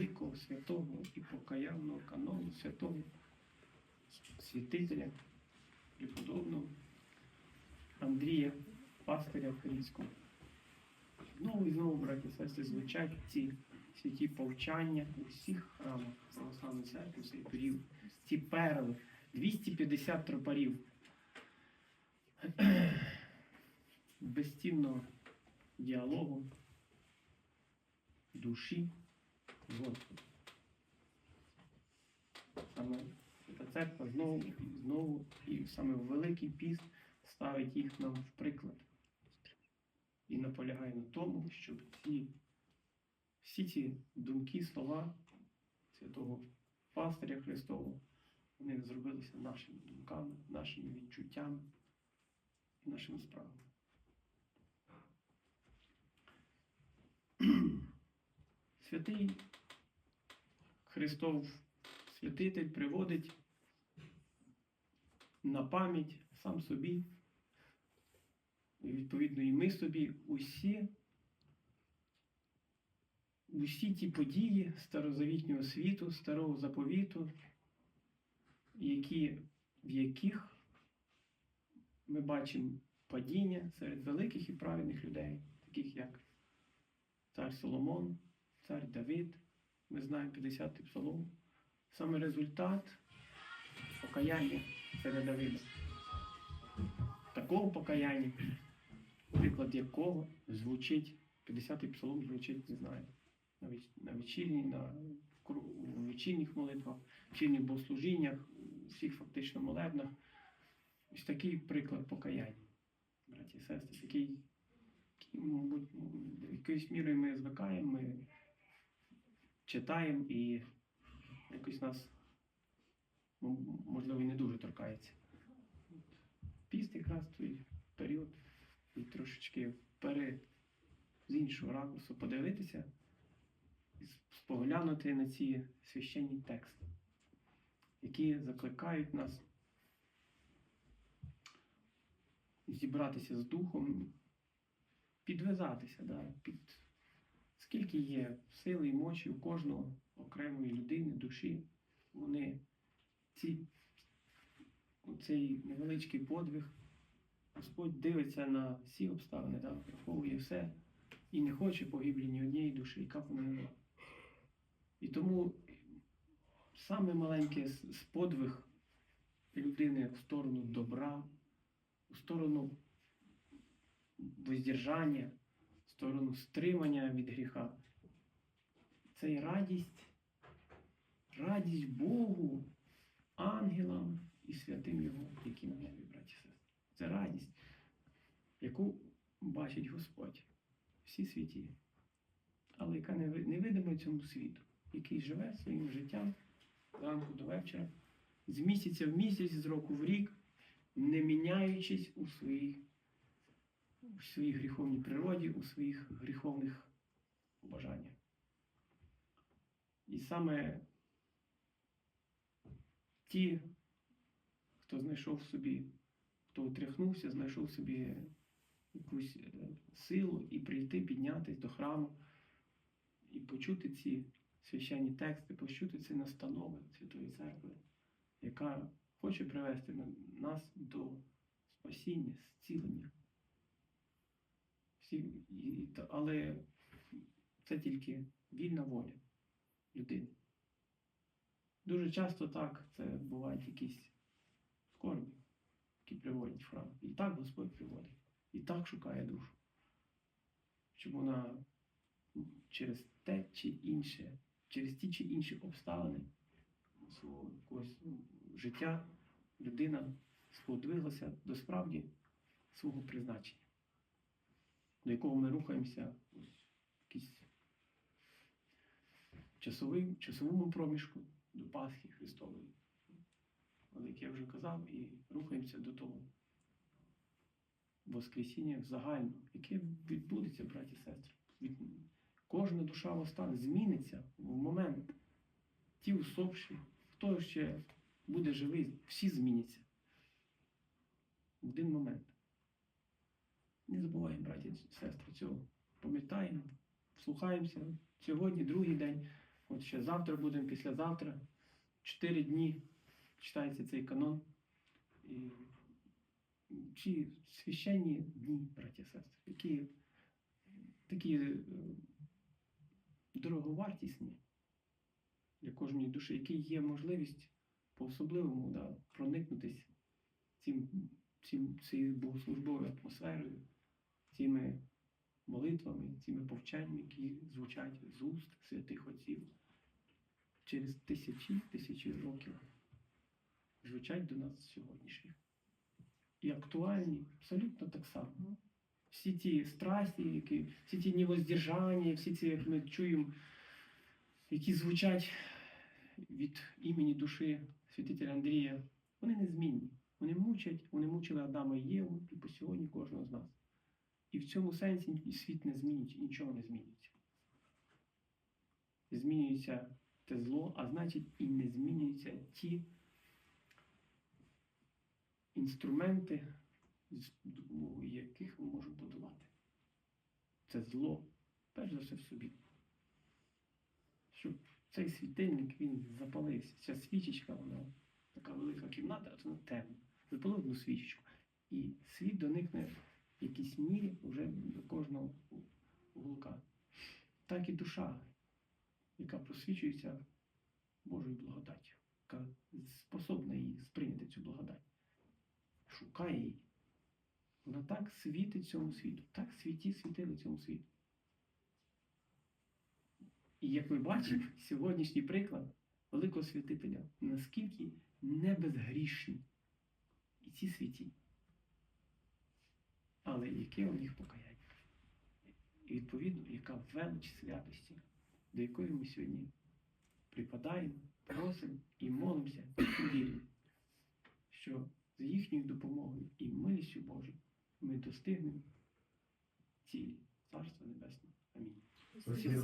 великого святого і покаянного канону святого святителя преподобного Андрія, пастиря Українського. Знову і знову, браті і сестри, звучать ці святі повчання у всіх храмах Православної церкви цей. Ці перли, 250 тропарів безцінного діалогу душі Господом. Саме церква знову і знову і саме Великий піст ставить їх нам в приклад і наполягає на тому, щоб ці, всі ці думки, слова святого пастиря Христового, вони зробилися нашими думками, нашими відчуттями і нашими справами. Святий. Христов святитель приводить на пам'ять сам собі, відповідно і ми собі усі, усі ті події старозавітнього світу, старого заповіту, які, в яких ми бачимо падіння серед великих і праведних людей, таких як цар Соломон, цар Давид, ми знаємо 50-й псалом. Саме результат покаяння царя Давида. Такого покаяння, приклад якого звучить, 50-й псалом звучить, не знаю, на, веч- на у вечірніх молитвах, вечірніх богослужіннях, всіх фактично молебнах. Ось такий приклад покаяння, браті і сестри, який, який, мабуть, якоюсь мірою ми звикаємо, ми читаємо і якось нас, ну, можливо, і не дуже торкається. Піст якраз той період і трошечки пере, з іншого ракурсу подивитися і споглянути на ці священні тексти, які закликають нас зібратися з духом, підв'язатися, да, під скільки є сили і мочі у кожного окремої людини, душі, вони ці, цей невеличкий подвиг, Господь дивиться на всі обставини, да, враховує все і не хоче погиблі ні однієї душі, яка б вона була. І тому саме маленький с- с- подвиг людини в сторону добра, у сторону воздержання, сторону стримання від гріха. Це і радість, радість Богу, ангелам і святим Його, які на небі, браті сестри. Це радість, яку бачить Господь, всі святі, але яка не ви- невидима цьому світу, який живе своїм життям зранку до вечора, з місяця в місяць, з року в рік, не міняючись у своїй, у своїй гріховній природі, у своїх гріховних бажаннях. І саме ті, хто знайшов собі, хто утряхнувся, знайшов собі якусь е, силу і прийти, піднятись до храму і почути ці священні тексти, почути ці настанови Святої Церкви, яка хоче привести нас до спасіння, зцілення. Всі, але це тільки вільна воля людини. Дуже часто так це бувають якісь скорбі, які приводять в храм. І так Господь приводить. І так шукає душу. Щоб вона через те чи інше, через ті чи інші обставини свого якогось ну, життя людина сподвиглася до справді свого призначення, до якого ми рухаємося ось, в якийсь часовому проміжку до Пасхи Христової. Але як я вже казав, і рухаємося до того Воскресіння загально, яке відбудеться, браті і сестри. Кожна душа восстане, зміниться в момент. Ті усопші, хто ще буде живий, всі зміняться. В один момент. Не забуваємо, браті і сестри, цього. Пам'ятаємо, слухаємося. Сьогодні другий день. От ще завтра будемо, післязавтра. Чотири дні читається цей канон. І чи священні дні, браті і сестри, які такі е, дороговартісні для кожної душі, які є можливість по-особливому да, проникнутись цим, цим, цією богослужбовою атмосферою, цими молитвами, цими повчаннями, які звучать з уст святих отців через тисячі тисячі років звучать до нас сьогоднішніх. І актуальні абсолютно так само. Всі ті страсті, які, всі ті невоздержання, всі ці, як ми чуємо, які звучать від імені душі святителя Андрія, вони незмінні. Вони мучать, вони мучили Адама і Єву і по сьогодні кожного з нас. І в цьому сенсі світ не змінюється, нічого не змінюється. Змінюється те зло, а значить і не змінюються ті інструменти, з допомогою яких ми можемо подолати. Це зло, перш за все в собі. Щоб цей світильник він запалився. Ця свічечка, вона така велика кімната, а вона темна. Запали одну свічечку. І світ доникне в якійсь мірі вже до кожного вулка. Так і душа, яка просвічується Божою благодаттю, яка способна її сприйняти цю благодать, шукає її. Вона так світить цьому світу, так світі світили цьому світу. І як ми бачимо, сьогоднішній приклад великого святителя, наскільки не безгрішні і ці святі. Але яке у них покаяння? І відповідно, яка велич святості, до якої ми сьогодні припадаємо, просимо і молимося і віримо, що з їхньою допомогою і милістю Божою ми достигнемо цілі Царства Небесного. Амінь. Спасибо.